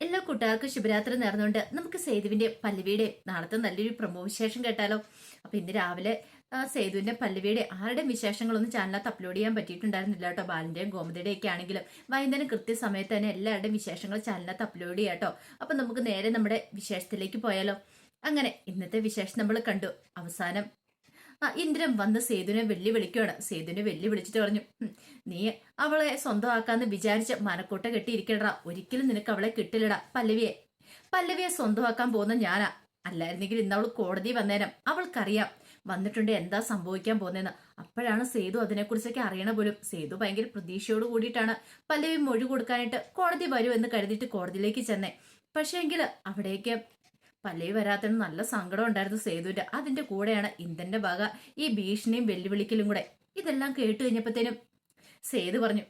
എല്ലാ കൂട്ടുകാർക്കും ശുഭരാത്രി നേർന്നുകൊണ്ട് നമുക്ക് സേതുവിന്റെ പല്ലവിയുടെ നാളത്തെ നല്ലൊരു പ്രമോ വിശേഷം കേട്ടാലോ? അപ്പൊ ഇന്ന് രാവിലെ സേതുവിന്റെ പല്ലവിയുടെ ആരുടെ വിശേഷങ്ങളൊന്നും ചാനലിനകത്ത് അപ്ലോഡ് ചെയ്യാൻ പറ്റിയിട്ടുണ്ടായിരുന്നില്ല കേട്ടോ. ബാലിന്റെയും ഗോമതിയുടെ ഒക്കെ ആണെങ്കിലും വൈകുന്നേരം കൃത്യസമയത്ത് തന്നെ എല്ലാവരുടെയും വിശേഷങ്ങൾ ചാനലിനകത്ത് അപ്ലോഡ് ചെയ്യാം കേട്ടോ. അപ്പൊ നമുക്ക് നേരെ നമ്മുടെ വിശേഷത്തിലേക്ക് പോയാലോ? അങ്ങനെ ഇന്നത്തെ വിശേഷം നമ്മൾ കണ്ടു. അവസാനം ഇന്ദ്രൻ വന്ന് സേതുവിനെ വെല്ലു വിളിക്കുകയാണ് സേതുവിനെ വെല്ലുവിളിച്ചിട്ട് പറഞ്ഞു നീ അവളെ സ്വന്തമാക്കാന്ന് വിചാരിച്ച് മനക്കൂട്ട കെട്ടിയിരിക്കടാ ഒരിക്കലും നിനക്ക് അവളെ കിട്ടില്ലടാ പല്ലവിയെ. പല്ലവിയെ സ്വന്തമാക്കാൻ പോകുന്ന ഞാനാ. അല്ലായിരുന്നെങ്കിൽ ഇന്ന് അവൾ കോടതി വന്നേരം അവൾക്കറിയാം വന്നിട്ടുണ്ട് എന്താ സംഭവിക്കാൻ പോകുന്നതെന്ന്. അപ്പോഴാണ് സേതു അതിനെക്കുറിച്ചൊക്കെ അറിയണ പോലും. സേതു ഭയങ്കര പ്രതീക്ഷയോട് കൂടിയിട്ടാണ് പല്ലവി മൊഴി കൊടുക്കാനായിട്ട് കോടതി വരുമെന്ന് കരുതിയിട്ട് കോടതിയിലേക്ക് ചെന്നേ. പക്ഷേങ്കിൽ അവിടേക്ക് പല്ലവി വരാത്തതിന് നല്ല സങ്കടം ഉണ്ടായിരുന്നു സേതുവിന്റെ. അതിന്റെ കൂടെയാണ് ഇന്ദ്രന്റെ വക. ഈ ഭീഷണിയും വെല്ലുവിളിക്കലും കൂടെ. ഇതെല്ലാം കേട്ട് കഴിഞ്ഞപ്പോഴത്തേനും സേതു പറഞ്ഞു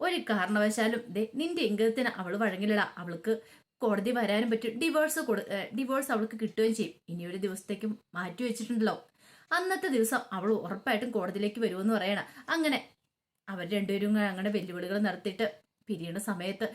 ഒരു കാരണവശാലും ദേ നിന്റെ ഇംഗിതത്തിന് അവൾ വഴങ്ങില്ല അവൾക്ക് കോടതി വരാനും പറ്റും. ഡിവോഴ്സ് കൊടു ഡിവോഴ്സ് അവൾക്ക് കിട്ടുകയും ചെയ്യും. ഇനി ഒരു ദിവസത്തേക്ക് മാറ്റി വെച്ചിട്ടുണ്ടല്ലോ. അന്നത്തെ ദിവസം അവൾ ഉറപ്പായിട്ടും കോടതിയിലേക്ക് വരുമെന്ന് പറയണം. അങ്ങനെ അവർ രണ്ടുപേരും അങ്ങനെ വെല്ലുവിളികൾ നടത്തിയിട്ട് പിരിയണ സമയത്ത്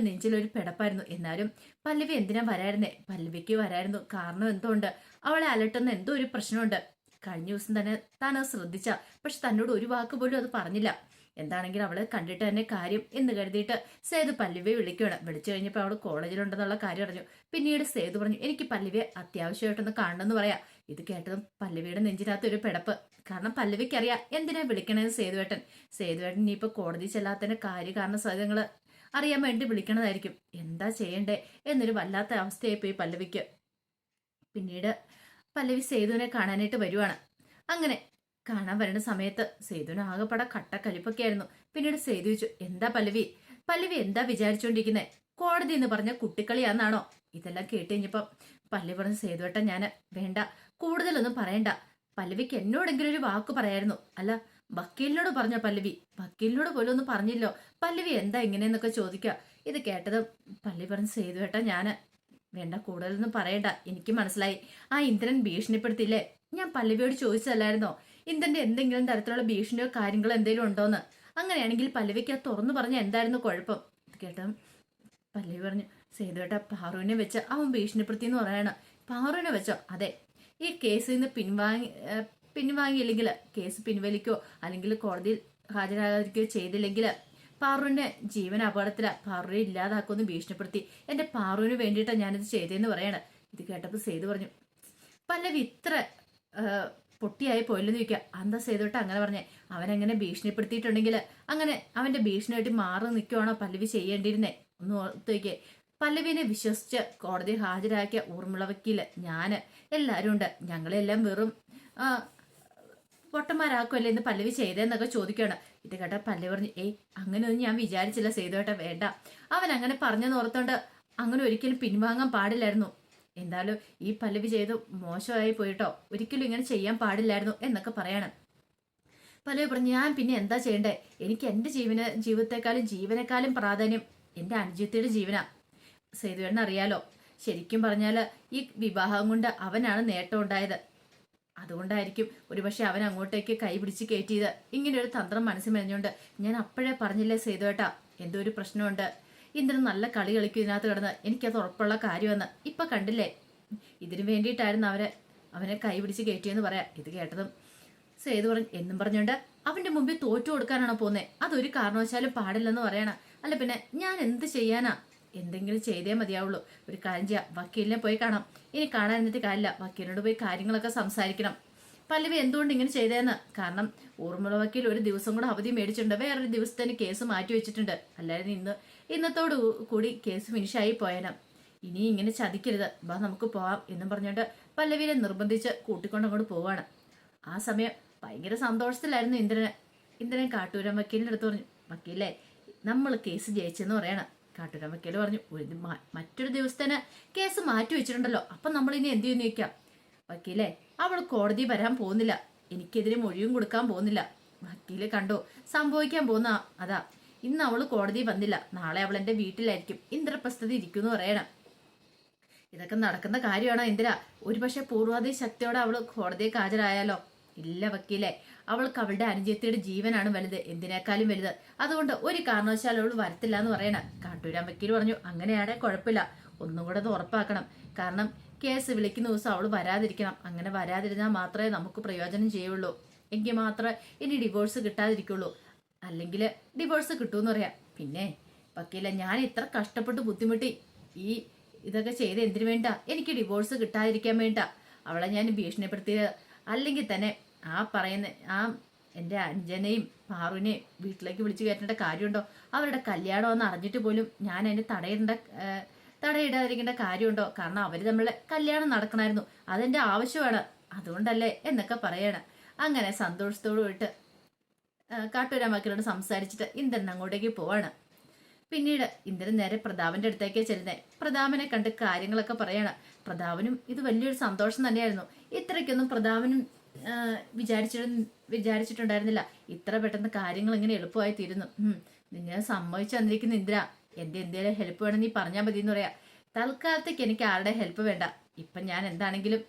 നെഞ്ചിൽ ഒരു പിടപ്പായിരുന്നു. എന്നാലും പല്ലവി എന്തിനാ വരായിരുന്നേ? പല്ലവിക്ക് വരായിരുന്നു കാരണം എന്തുകൊണ്ട്? അവളെ അലട്ടുന്ന എന്തോ ഒരു പ്രശ്നമുണ്ട്. കഴിഞ്ഞ ദിവസം തന്നെ താൻ അത് ശ്രദ്ധിച്ച. പക്ഷെ തന്നോട് ഒരു വാക്ക് പോലും അത് പറഞ്ഞില്ല. എന്താണെങ്കിലും അവൾ കണ്ടിട്ട് തന്നെ കാര്യം എന്ന് കരുതിയിട്ട് സേതു പല്ലവിയെ വിളിക്കുകയാണ്. വിളിച്ചു കഴിഞ്ഞപ്പോൾ അവൾ കോളേജിലുണ്ടെന്നുള്ള കാര്യം അറിഞ്ഞു. പിന്നീട് സേതു പറഞ്ഞു എനിക്ക് പല്ലവിയെ അത്യാവശ്യമായിട്ടൊന്ന് കാണണമെന്ന് പറയാം. ഇത് കേട്ടതും പല്ലവിയുടെ നെഞ്ചിനകത്ത് ഒരു പിടപ്പ്. കാരണം പല്ലവിക്ക് അറിയാം എന്തിനാ വിളിക്കണത് സേതുവേട്ടൻ? സേതുവേട്ടൻ ഇനിയിപ്പോ കോടതി ചെല്ലാത്തതിന്റെ കാര്യകാരണ സാധ്യതകൾ അറിയാൻ വേണ്ടി വിളിക്കണതായിരിക്കും. എന്താ ചെയ്യണ്ടേ? എന്നൊരു വല്ലാത്ത അവസ്ഥയായി പോയി പല്ലവിക്ക്. പിന്നീട് പല്ലവി സേതുവിനെ കാണാനായിട്ട് വരുവാണ്. അങ്ങനെ കാണാൻ വരുന്ന സമയത്ത് സേതുവിന് ആകെപ്പട കട്ടക്കലിപ്പൊക്കെ ആയിരുന്നു പിന്നീട് സേതു ചോദിച്ചു എന്താ പല്ലവി? പല്ലവി എന്താ വിചാരിച്ചുകൊണ്ടിരിക്കുന്നത് കോടതി എന്ന് പറഞ്ഞ കുട്ടിക്കളിയാന്നാണോ? ഇതെല്ലാം കേട്ട് കഴിഞ്ഞപ്പം പല്ലവി പറഞ്ഞ സേതുവേട്ട ഞാൻ വേണ്ട കൂടുതലൊന്നും പറയണ്ട. പല്ലവിക്ക് എന്നോടെങ്കിലും ഒരു വാക്ക് പറയായിരുന്നു. അല്ല വക്കീലിനോട് പറഞ്ഞ പല്ലവി? വക്കീലിനോട് പോലും ഒന്നും പറഞ്ഞില്ലോ. പല്ലവി എന്താ ഇങ്ങനെയെന്നൊക്കെ ചോദിക്കുക ഇത് കേട്ടത് പല്ലവി പറഞ്ഞ സേതുവേട്ട ഞാൻ വേണ്ട കൂടുതലൊന്നും പറയണ്ട. എനിക്ക് മനസ്സിലായി. ആ ഇന്ദ്രൻ ഭീഷണിപ്പെടുത്തില്ലേ ഞാൻ പല്ലവിയോട് ചോദിച്ചതല്ലായിരുന്നോ? ഇന്ദ്രന്റെ എന്തെങ്കിലും തരത്തിലുള്ള ഭീഷണിയോ കാര്യങ്ങളോ എന്തെങ്കിലും ഉണ്ടോന്ന്? അങ്ങനെയാണെങ്കിൽ പല്ലവിക്ക് ആ തുറന്നു പറഞ്ഞ എന്തായിരുന്നു കുഴപ്പം? കേട്ടോ പല്ലവി പറഞ്ഞു സേതുവേട്ട പാറുവിനെ വെച്ച് അവൻ ഭീഷണിപ്പെടുത്തി എന്ന് പറയാണ്. പാറുവിനെ വെച്ചോ? അതെ. ഈ കേസിൽ നിന്ന് പിൻവാങ്ങി പിൻവാങ്ങിയില്ലെങ്കിൽ കേസ് പിൻവലിക്കോ? അല്ലെങ്കിൽ കോടതിയിൽ ഹാജരാകാതിരിക്കുകയോ ചെയ്തില്ലെങ്കിൽ പാറുവിന്റെ ജീവൻ അപകടത്തില. പാറുവിനെ ഇല്ലാതാക്കുമെന്ന് ഭീഷണിപ്പെടുത്തി. എന്റെ പാറുവിന് വേണ്ടിയിട്ടാണ് ഞാനിത് ചെയ്തതെന്ന് പറയാണ്. ഇത് കേട്ടപ്പോൾ സേതു പറഞ്ഞു പല്ലവി ഇത്ര പൊട്ടിയായി പോയില്ലെന്ന് ചോദിക്കുക. എന്താ സേതുട്ട്? അങ്ങനെ പറഞ്ഞേ. അവനങ്ങനെ ഭീഷണിപ്പെടുത്തിയിട്ടുണ്ടെങ്കിൽ അങ്ങനെ അവന്റെ ഭീഷണിയായിട്ട് മാറി നിൽക്കുവാണോ പല്ലവി ചെയ്യേണ്ടിയിരുന്നേ? ഒന്ന് ഓർത്ത് പല്ലവിനെ വിശ്വസിച്ച് കോടതി ഹാജരാക്കിയ ഊർമിള വക്കീൽ ഞാൻ എല്ലാവരും ഉണ്ട്. ഞങ്ങളെല്ലാം വെറും പൊട്ടന്മാരാക്കുമല്ലേ എന്ന് പല്ലവി ചെയ്തതെന്നൊക്കെ ചോദിക്കുകയാണ്. ഇത് കേട്ട പല്ലവി പറഞ്ഞു ഏയ് അങ്ങനെയൊന്നും ഞാൻ വിചാരിച്ചില്ല സേതുവേട്ട വേണ്ട. അവൻ അങ്ങനെ പറഞ്ഞെന്ന് ഓർത്തോണ്ട് അങ്ങനെ ഒരിക്കലും പിൻവാങ്ങാൻ പാടില്ലായിരുന്നു. എന്തായാലും ഈ പല്ലവി ചെയ്ത് മോശമായി പോയിട്ടോ. ഒരിക്കലും ഇങ്ങനെ ചെയ്യാൻ പാടില്ലായിരുന്നു എന്നൊക്കെ പറയണം. പല്ലവി പറഞ്ഞു ഞാൻ പിന്നെ എന്താ ചെയ്യണ്ടേ? എനിക്ക് എന്റെ ജീവന ജീവിതത്തെക്കാളും ജീവനേക്കാളും പ്രാധാന്യം എന്റെ അനുജത്തിയുടെ ജീവന. സേതുവേണ്ണ അറിയാലോ ശരിക്കും പറഞ്ഞാൽ ഈ വിവാഹം കൊണ്ട് അവനാണ് നേട്ടം ഉണ്ടായത്. അതുകൊണ്ടായിരിക്കും ഒരുപക്ഷെ അവൻ അങ്ങോട്ടേക്ക് കൈപിടിച്ച് കയറ്റിയത്. ഇങ്ങനെ ഒരു തന്ത്രം മനസ്സിൽ മെനഞ്ഞുകൊണ്ട് ഞാൻ അപ്പോഴേ പറഞ്ഞില്ലേ സേതുവേട്ടാ എന്തോ ഒരു പ്രശ്നമുണ്ട്. ഇന്ദ്രൻ നല്ല കളി കളിക്കും ഇതിനകത്ത് കിടന്ന്. എനിക്കത് ഉറപ്പുള്ള കാര്യമെന്ന്. ഇപ്പൊ കണ്ടില്ലേ? ഇതിനു വേണ്ടിയിട്ടായിരുന്നു അവരെ അവനെ കൈ പിടിച്ച് കയറ്റിയെന്ന് പറയാം. ഇത് കേട്ടതും സേതു പറഞ്ഞു എന്നും പറഞ്ഞുകൊണ്ട് അവന്റെ മുമ്പിൽ തോറ്റു കൊടുക്കാനാണോ പോന്നെ? അതൊരു കാരണവശാലും പാടില്ലെന്ന് പറയണ. അല്ല പിന്നെ ഞാൻ എന്ത് ചെയ്യാനാ? എന്തെങ്കിലും ചെയ്തേ മതിയാവുള്ളൂ. ഒരു കാര്യം ചെയ്യാം. വക്കീലിനെ പോയി കാണാം. ഇനി കാണാൻ എന്നിട്ട് കാര്യമില്ല. വക്കീലിനോട് പോയി കാര്യങ്ങളൊക്കെ സംസാരിക്കണം. പല്ലവി എന്തുകൊണ്ട് ഇങ്ങനെ ചെയ്തതെന്ന് കാരണം ഊർമിള വക്കീൽ ഒരു ദിവസം കൂടെ അവധി മേടിച്ചിട്ടുണ്ട്. വേറൊരു ദിവസത്തേന് കേസ് മാറ്റി വെച്ചിട്ടുണ്ട്. അല്ലായിരുന്നു ഇന്ന് ഇന്നത്തോട് കൂടി കേസ് ഫിനിഷായി പോയേനെ. ഇനി ഇങ്ങനെ ചതിക്കരുത്. വാ നമുക്ക് പോവാം എന്നും പറഞ്ഞുകൊണ്ട് പല്ലവിയെ നിർബന്ധിച്ച് കൂട്ടിക്കൊണ്ട് അങ്ങോട്ട് പോവാണ്. ആ സമയം ഭയങ്കര സന്തോഷത്തിലായിരുന്നു ഇന്ദ്രന്. ഇന്ദ്രൻ കാട്ടൂരൻ വക്കീലിന്റെ അടുത്ത് പറഞ്ഞു വക്കീലേ നമ്മൾ കേസ് ജയിച്ചെന്ന് പറയണം. കാട്ടൂരൻ വക്കീൽ പറഞ്ഞു ഒരു മറ്റൊരു ദിവസത്തേന് കേസ് മാറ്റി വെച്ചിട്ടുണ്ടല്ലോ. അപ്പം നമ്മൾ ഇനി എന്ത് ചെയ്യുന്നു ചോദിക്കാം. വക്കീലേ അവൾ കോടതി വരാൻ പോകുന്നില്ല. എനിക്കെതിരെ മൊഴിയും കൊടുക്കാൻ പോകുന്നില്ല. വക്കീൽ കണ്ടോ. സംഭവിക്കാൻ പോകുന്ന അതാ ഇന്ന് അവൾ കോടതി വന്നില്ല. നാളെ അവൾ എന്റെ വീട്ടിലായിരിക്കും. ഇന്ദ്രപ്രസ്ഥത ഇരിക്കുന്നു പറയണം. ഇതൊക്കെ നടക്കുന്ന കാര്യമാണോ ഇന്ദിര? ഒരുപക്ഷെ പൂർവാധി ശക്തിയോടെ അവൾ കോടതിക്ക് ഹാജരായാലോ? ഇല്ല വക്കീലെ. അവൾക്ക് അവളുടെ അനുജത്തിയുടെ ജീവനാണ് വലുത്. എന്തിനേക്കാളും വലുത്. അതുകൊണ്ട് ഒരു കാരണവശാലും അവൾ വരത്തില്ല എന്ന് പറയണ. കാട്ടൂരാൻ വക്കീൽ പറഞ്ഞു അങ്ങനെയാണെ കുഴപ്പമില്ല. ഒന്നും കൂടെ അത് ഉറപ്പാക്കണം. കാരണം കേസ് വിളിക്കുന്ന ദിവസം അവൾ വരാതിരിക്കണം. അങ്ങനെ വരാതിരുന്നാൽ മാത്രമേ നമുക്ക് പ്രയോജനം ചെയ്യുള്ളൂ. എങ്കിൽ മാത്രമേ ഇനി ഡിവോഴ്സ് കിട്ടാതിരിക്കുള്ളൂ. അല്ലെങ്കിൽ ഡിവോഴ്സ് കിട്ടുമെന്ന് പറയാം. പിന്നെ വക്കീല ഞാൻ ഇത്ര കഷ്ടപ്പെട്ട് ബുദ്ധിമുട്ടി ഈ ഇതൊക്കെ ചെയ്ത് എന്തിനു വേണ്ട? എനിക്ക് ഡിവോഴ്സ് കിട്ടാതിരിക്കാൻ വേണ്ട. അവളെ ഞാൻ ഭീഷണിപ്പെടുത്തിയത്. അല്ലെങ്കിൽ തന്നെ ആ പറയുന്ന ആ എന്റെ അഞ്ജനയും പാറുവിനെയും വീട്ടിലേക്ക് വിളിച്ചു കയറ്റേണ്ട കാര്യമുണ്ടോ? അവരുടെ കല്യാണം എന്ന് അറിഞ്ഞിട്ട് പോലും ഞാൻ അതിന് തടയിടേണ്ട ഏഹ്, തടയിടാതിരിക്കേണ്ട കാര്യമുണ്ടോ? കാരണം അവർ തമ്മിലെ കല്യാണം നടക്കണമായിരുന്നു. അതെന്റെ ആവശ്യമാണ്. അതുകൊണ്ടല്ലേ എന്നൊക്കെ പറയണം. അങ്ങനെ സന്തോഷത്തോടു വിട്ട് കാട്ടൂരാ മക്കളോട് സംസാരിച്ചിട്ട് ഇന്ദ്രൻ അങ്ങോട്ടേക്ക് പോവാണ്. പിന്നീട് ഇന്ദ്രൻ നേരെ പ്രതാപന്റെ അടുത്തേക്ക് ചെല്ലുന്നേ. പ്രതാപനെ കണ്ട് കാര്യങ്ങളൊക്കെ പറയാണ്. പ്രതാപനും ഇത് വലിയൊരു സന്തോഷം തന്നെയായിരുന്നു. ഇത്രയ്ക്കൊന്നും പ്രതാപനും വിചാരിച്ചിട്ട് വിചാരിച്ചിട്ടുണ്ടായിരുന്നില്ല. ഇത്ര പെട്ടെന്ന് കാര്യങ്ങൾ ഇങ്ങനെ എളുപ്പമായി തീരുന്നു. നിന്നെ സമ്മതിച്ചു തന്നിരിക്കുന്ന ഇന്ദ്ര എന്റെ എന്തേലും ഹെൽപ്പ് വേണം നീ പറഞ്ഞാൽ മതി എന്ന് പറയാ. തൽക്കാലത്തേക്ക് എനിക്ക് ആരുടെ ഹെൽപ്പ് വേണ്ട. ഇപ്പം ഞാൻ എന്താണെങ്കിലും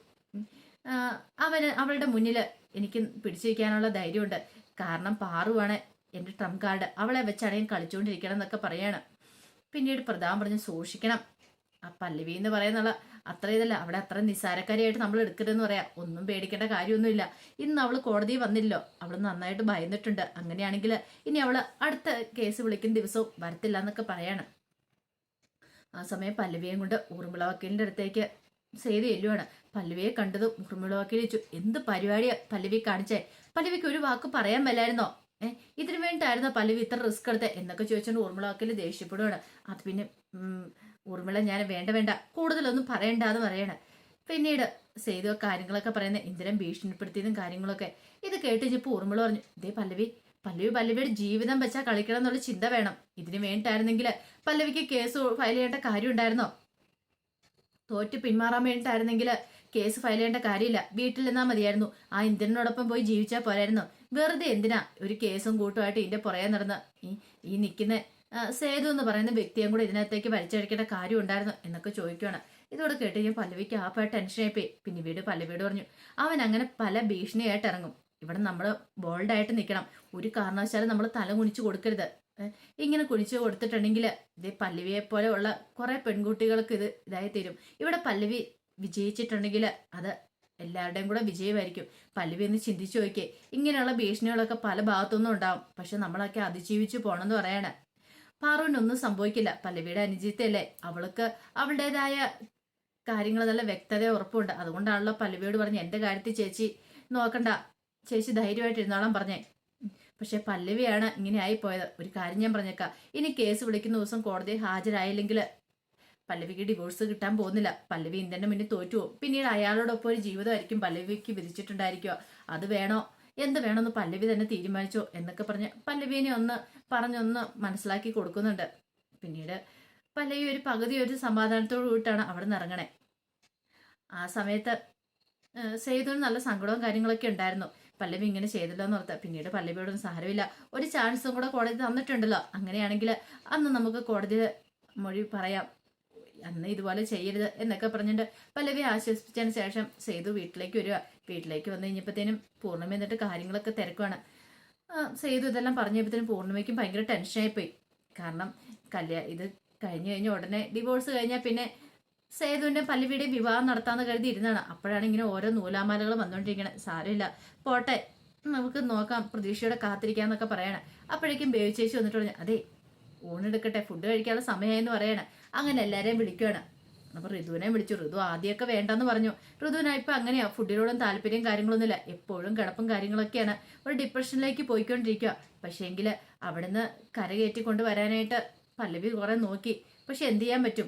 അവന് അവളുടെ മുന്നിൽ എനിക്ക് പിടിച്ചു വയ്ക്കാനുള്ള ധൈര്യമുണ്ട്. കാരണം പാറുവാണ് എന്റെ ട്രംപ് കാർഡ് അവളെ വെച്ചാണ് ഞാൻ കളിച്ചുകൊണ്ടിരിക്കണം എന്നൊക്കെ പറയാണ്. പിന്നീട് പ്രധാൻ പറഞ്ഞ് സൂക്ഷിക്കണം. ആ പല്ലവി എന്ന് പറയുന്നുള്ള അത്ര ഇതല്ല. അവിടെ അത്ര നിസ്സാരക്കാരിയായിട്ട് നമ്മൾ എടുക്കരുതെന്ന് പറയാം. ഒന്നും പേടിക്കേണ്ട കാര്യമൊന്നുമില്ല. ഇന്ന് അവൾ കോടതി വന്നില്ലോ. അവൾ നന്നായിട്ട് ഭയന്നിട്ടുണ്ട്. അങ്ങനെയാണെങ്കിൽ ഇനി അവൾ അടുത്ത കേസ് വിളിക്കുന്ന ദിവസവും. വരത്തില്ല എന്നൊക്കെ പറയാണ്. ആ സമയം പല്ലവിയും കൊണ്ട് ഊർമിള വക്കീലിന്റെ അടുത്തേക്ക് സേതു എല്ലുവാണ് പല്ലവിയെ കണ്ടത് ചോദിച്ചു എന്ത് പരിപാടിയാ പല്ലവി കാണിച്ചേ? പല്ലവിക്ക് ഒരു വാക്ക് പറയാൻ മേലായിരുന്നോ? ഏഹ് ഇതിനു വേണ്ടിയിട്ടായിരുന്നോ പല്ലവി ഇത്ര റിസ്ക് എടുത്തേ എന്നൊക്കെ ചോദിച്ചുകൊണ്ട് ഊർമിള വക്കീൽ ദേഷ്യപ്പെടുവാണ്. അത് പിന്നെ ഊർമിള ഞാൻ വേണ്ട വേണ്ട കൂടുതലൊന്നും പറയണ്ടെന്ന് പറയണ. പിന്നീട് സേതു കാര്യങ്ങളൊക്കെ പറയുന്ന ഇന്ദ്രൻ ഭീഷണിപ്പെടുത്തിയതും കാര്യങ്ങളൊക്കെ. ഇത് കേട്ട് കഴിഞ്ഞപ്പോൾ ഊർമിള പറഞ്ഞു ഇതേ പല്ലവി പല്ലവി പല്ലവിയുടെ ജീവിതം വെച്ചാൽ കളിക്കണം എന്നുള്ള ചിന്ത വേണം. ഇതിന് വേണ്ടിയിട്ടായിരുന്നെങ്കിൽ പല്ലവിക്ക് കേസ് ഫയൽ ചെയ്യേണ്ട കാര്യം ഉണ്ടായിരുന്നോ തോറ്റ് പിന്മാറാൻ വേണ്ടിയിട്ടായിരുന്നെങ്കിൽ കേസ് ഫയൽ ചെയ്യേണ്ട കാര്യമില്ല. വീട്ടിൽ നിന്നാ മതിയായിരുന്നു. ആ ഇന്ദ്രനോടൊപ്പം പോയി ജീവിച്ചാൽ പോരായിരുന്നു. വെറുതെ എന്തിനാ ഒരു കേസും കൂട്ടുമായിട്ട് ഇതിന്റെ പുറകെ നടന്ന്? ഈ ഈ നിൽക്കുന്ന സേതു എന്ന് പറയുന്ന വ്യക്തിയും കൂടെ ഇതിനകത്തേക്ക് വലിച്ചടിക്കേണ്ട കാര്യം ഉണ്ടായിരുന്നു എന്നൊക്കെ ചോദിക്കുകയാണ് ഇതോട് കേട്ട് ഞാൻ പല്ലവിക്ക് ആപ്പായ ടെൻഷനായി പോയി. പിന്നെ വീട് പല്ലവിയോട് പറഞ്ഞു അവൻ അങ്ങനെ പല ഭീഷണിയായിട്ട് ഇറങ്ങും. ഇവിടെ നമ്മൾ ബോൾഡായിട്ട് നിൽക്കണം ഒരു കാരണവശാലും നമ്മൾ തല കുണിച്ചു കൊടുക്കരുത്. ഇങ്ങനെ കുഴിച്ചു കൊടുത്തിട്ടുണ്ടെങ്കിൽ ഇതേ പല്ലവിയെ പോലെ ഉള്ള കുറെ പെൺകുട്ടികൾക്ക് ഇത് ഇതായി തീരും. ഇവിടെ പല്ലവി വിജയിച്ചിട്ടുണ്ടെങ്കിൽ അത് എല്ലാവരുടെയും കൂടെ വിജയമായിരിക്കും. പല്ലവി ഒന്ന് ചിന്തിച്ചു നോക്കിയേ. ഇങ്ങനെയുള്ള ഭീഷണികളൊക്കെ പല ഭാഗത്തുനിന്നും ഉണ്ടാവും. പക്ഷെ നമ്മളൊക്കെ അതിജീവിച്ചു പോണെന്ന് പറയണേ. പാറുവിനൊന്നും സംഭവിക്കില്ല. പല്ലവിയുടെ അനുജിത്തല്ലേ അവൾക്ക് അവളുടേതായ കാര്യങ്ങൾ നല്ല വ്യക്തത ഉറപ്പുണ്ട്. അതുകൊണ്ടാണല്ലോ പല്ലവിയോട് പറഞ്ഞ് എന്റെ കാര്യത്തിൽ ചേച്ചി നോക്കണ്ട. ചേച്ചി ധൈര്യമായിട്ട് ഇരുന്നോളാം പറഞ്ഞേ. പക്ഷെ പല്ലവിയാണ് ഇങ്ങനെ ആയിപ്പോയത്. ഒരു കാര്യം ഞാൻ പറഞ്ഞേക്കാം. ഇനി കേസ് വിളിക്കുന്ന ദിവസം കോടതി ഹാജരായില്ലെങ്കിൽ പല്ലവിക്ക് ഡിവോഴ്സ് കിട്ടാൻ പോകുന്നില്ല. പല്ലവി ഇന്ത്യന്റെ മുന്നിൽ തോറ്റു പോകും പിന്നീട് അയാളോടൊപ്പം ഒരു ജീവിതമായിരിക്കും പല്ലവിക്ക് വിധിച്ചിട്ടുണ്ടായിരിക്കുക. അത് വേണോ? എന്ത് വേണമെന്ന് പല്ലവി തന്നെ തീരുമാനിച്ചോ എന്നൊക്കെ പറഞ്ഞ് പല്ലവിനെ ഒന്ന് പറഞ്ഞൊന്ന് മനസ്സിലാക്കി കൊടുക്കുന്നുണ്ട്. പിന്നീട് പല്ലവി ഒരു പകുതി ഒരു സമാധാനത്തോടു കൂടിയിട്ടാണ് അവിടെ നിന്ന് ഇറങ്ങണേ. ആ സമയത്ത് സേതുവിന് നല്ല സങ്കടവും കാര്യങ്ങളൊക്കെ ഉണ്ടായിരുന്നു. പല്ലവി ഇങ്ങനെ ചെയ്തല്ലോ എന്ന് ഓർത്ത്. പിന്നീട് പല്ലവിയോടൊന്നും സാരമില്ല ഒരു ചാൻസും കൂടെ കോടതി തന്നിട്ടുണ്ടല്ലോ. അങ്ങനെയാണെങ്കിൽ അന്ന് നമുക്ക് കോടതി മൊഴി പറയാം. അന്ന് ഇതുപോലെ ചെയ്യരുത് എന്നൊക്കെ പറഞ്ഞിട്ട് പല്ലവി ആശ്വസിപ്പിച്ചതിന് ശേഷം സേതു വീട്ടിലേക്ക് വരിക. വീട്ടിലേക്ക് വന്നു കഴിഞ്ഞപ്പോഴത്തേനും പൂർണിമ എന്നിട്ട് കാര്യങ്ങളൊക്കെ തിരക്കുവാണ്. സേതു ഇതെല്ലാം പറഞ്ഞപ്പോഴത്തേനും പൂർണിമയ്ക്കും ഭയങ്കര ടെൻഷനായി പോയി കാരണം കല്യാ ഇത് കഴിഞ്ഞു കഴിഞ്ഞ ഉടനെ ഡിവോഴ്സ് കഴിഞ്ഞാൽ പിന്നെ സേതുവിന്റെ പല്ലവിയുടെ വിവാഹം നടത്താന്ന് കരുതി ഇരുന്നാണ്. അപ്പോഴാണ് ഇങ്ങനെ ഓരോ നൂലാമാലകൾ വന്നുകൊണ്ടിരിക്കുന്നത് സാരമില്ല. പോട്ടെ. നമുക്ക് നോക്കാം. പ്രതീക്ഷയോടെ കാത്തിരിക്കാന്നൊക്കെ പറയണേ. അപ്പോഴേക്കും ബേബി ചേച്ചി വന്നിട്ട് പറഞ്ഞു അതെ ഊണെടുക്കട്ടെ ഫുഡ് കഴിക്കാനുള്ള സമയമായെന്ന് പറയണേ. അങ്ങനെ എല്ലാരെയും വിളിക്കുകയാണ് അപ്പൊ ഋതുവിനെ വിളിച്ചു. ഋതു ആദ്യമൊക്കെ വേണ്ടെന്ന് പറഞ്ഞു. ഋതുവിനാ ഇപ്പൊ അങ്ങനെയാ. ഫുഡിനോടും താല്പര്യം കാര്യങ്ങളൊന്നുമില്ല. എപ്പോഴും കിടപ്പും കാര്യങ്ങളൊക്കെയാണ്. ഒരു ഡിപ്രഷനിലേക്ക് പോയിക്കൊണ്ടിരിക്കുക പക്ഷേങ്കിൽ അവിടുന്ന് കരകയറ്റി കൊണ്ടുവരാനായിട്ട് പല്ലവി കുറെ നോക്കി. പക്ഷെ എന്ത് ചെയ്യാൻ പറ്റും?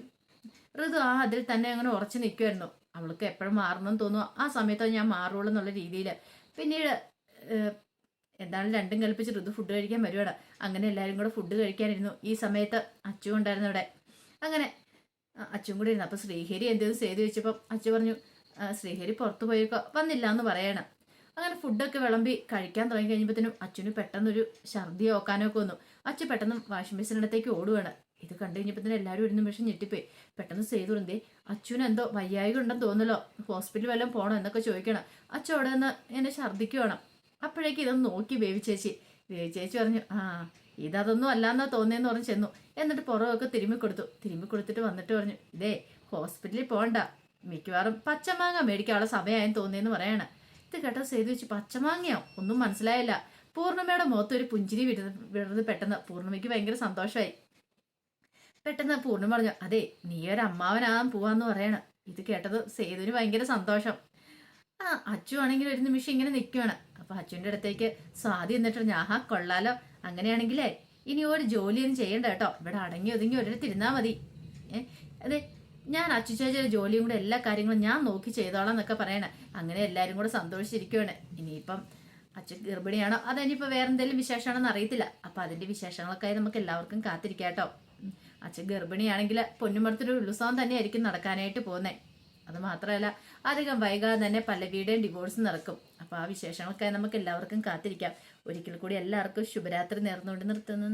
ഋതു ആ അതിൽ തന്നെ അങ്ങനെ ഉറച്ചു നിൽക്കുമായിരുന്നു അവൾക്ക് എപ്പോഴും മാറണമെന്ന് തോന്നുന്നു. ആ സമയത്ത് ഞാൻ മാറുള്ളൂ എന്നുള്ള രീതിയിൽ പിന്നീട് എന്താണ് രണ്ടും കൽപ്പിച്ച് ഋതു ഫുഡ് കഴിക്കാൻ വരുവാണ്. അങ്ങനെ എല്ലാവരും കൂടെ ഫുഡ് കഴിക്കാനിരുന്നു. ഈ സമയത്ത് അച്ചു ഉണ്ടായിരുന്നു അവിടെ. അങ്ങനെ അച്ചും കൂടി ഇരുന്നു. അപ്പോൾ ശ്രീഹരി എന്തെങ്കിലും ചെയ്തു വെച്ചപ്പം അച്ചു പറഞ്ഞു ശ്രീഹരി പുറത്തു പോയേക്കോ വന്നില്ല എന്ന് പറയണം. അങ്ങനെ ഫുഡൊക്കെ വിളമ്പി കഴിക്കാൻ തുടങ്ങി കഴിഞ്ഞപ്പോഴത്തേനും അച്ഛന് പെട്ടെന്നൊരു ഛർദി ഓക്കാനൊക്കെ വന്നു. അച്ഛൻ പെട്ടെന്ന് വാഷിംഗ് മെഷീനടുത്തേക്ക് ഓടുവാണ്. ഇത് കണ്ടു കഴിഞ്ഞപ്പോൾ തന്നെ എല്ലാവരും ഒരു നിമിഷം ഞെട്ടിപ്പോയി. പെട്ടെന്ന് സേതു എന്തേ അച്ഛന് എന്തോ വയ്യായിക ഉണ്ടെന്ന് തോന്നലോ ഹോസ്പിറ്റലിൽ വല്ലതും പോകണം എന്നൊക്കെ ചോദിക്കണം. അച്ഛൻ അവിടെ നിന്ന് എന്നെ ഛർദ്ദിക്കുവാണ് അപ്പോഴേക്ക് ഇതൊന്ന് നോക്കി ബേബി ചേച്ചി. ബേബി ചേച്ചി പറഞ്ഞു ആ ഇതൊന്നും അല്ലാന്നാ തോന്നിയെന്ന് പറഞ്ഞ് ചെന്നു. എന്നിട്ട് പുറമൊക്കെ തിരുമ്മി കൊടുത്തു. തിരുമ്മി കൊടുത്തിട്ട് വന്നിട്ട് പറഞ്ഞു ഇതേ ഹോസ്പിറ്റലിൽ പോകണ്ട മിക്കവാറും പച്ചമാങ്ങ മേടിക്കാനുള്ള സമയമായെന്ന് തോന്നിയെന്ന് പറയാണ്. ഇത് കേട്ടോ സേതു വെച്ച് പച്ചമാങ്ങയോ? ഒന്നും മനസ്സിലായില്ല. പൂർണിമയുടെ മുഖത്ത് ഒരു പുഞ്ചിരി വിടുന്നത് പെട്ടെന്ന് പൂർണിമയ്ക്ക് ഭയങ്കര സന്തോഷമായി പെട്ടെന്ന് പൂർണം പറഞ്ഞു അതെ നീ ഒരു അമ്മാവനാകാൻ പോവാന്ന് പറയണം. ഇത് കേട്ടത് സേതുവിന് ഭയങ്കര സന്തോഷം. ആ അച്ചു ആണെങ്കിൽ ഒരു നിമിഷം ഇങ്ങനെ നിൽക്കുവാണ് അപ്പൊ അച്ചുവിന്റെ അടുത്തേക്ക് സ്വാതി എന്നിട്ട് ഞാൻ ആഹാ കൊള്ളാലോ. അങ്ങനെയാണെങ്കിലേ ഇനി ഒരു ജോലിയൊന്നും ചെയ്യണ്ട കേട്ടോ. ഇവിടെ അടങ്ങി ഒതുങ്ങി ഒരിടത്ത് ഇരുന്നാ മതി. ഏഹ് അതെ ഞാൻ അച്ചു ചേച്ചിയുടെ ജോലിയും കൂടെ എല്ലാ കാര്യങ്ങളും ഞാൻ നോക്കി ചെയ്തോളാം എന്നൊക്കെ പറയണേ. അങ്ങനെ എല്ലാവരും കൂടെ സന്തോഷിച്ചിരിക്കുവാണ്. ഇനിയിപ്പം അച്ഛൻ ഗർഭിണിയാണോ? അതിനിപ്പോൾ വേറെന്തെങ്കിലും എന്തെങ്കിലും വിശേഷമാണെന്ന് അറിയത്തില്ല. അപ്പം അതിന്റെ വിശേഷങ്ങളൊക്കെ നമുക്ക് എല്ലാവർക്കും കാത്തിരിക്കാം കേട്ടോ. അച്ഛൻ ഗർഭിണിയാണെങ്കിൽ പൊന്നുമടത്തൊരു ഉത്സവം തന്നെയായിരിക്കും നടക്കാനായിട്ട് പോകുന്നത് അത് മാത്രമല്ല അധികം വൈകാതെ തന്നെ പല്ലവിയുടെയും ഡിവോഴ്സ് നടക്കും. അപ്പോൾ ആ വിശേഷങ്ങൾക്കായി നമുക്ക് എല്ലാവർക്കും കാത്തിരിക്കാം. ഒരിക്കൽ കൂടി എല്ലാവർക്കും ശുഭരാത്രി നേർന്നുകൊണ്ട് നിർത്തുന്നു.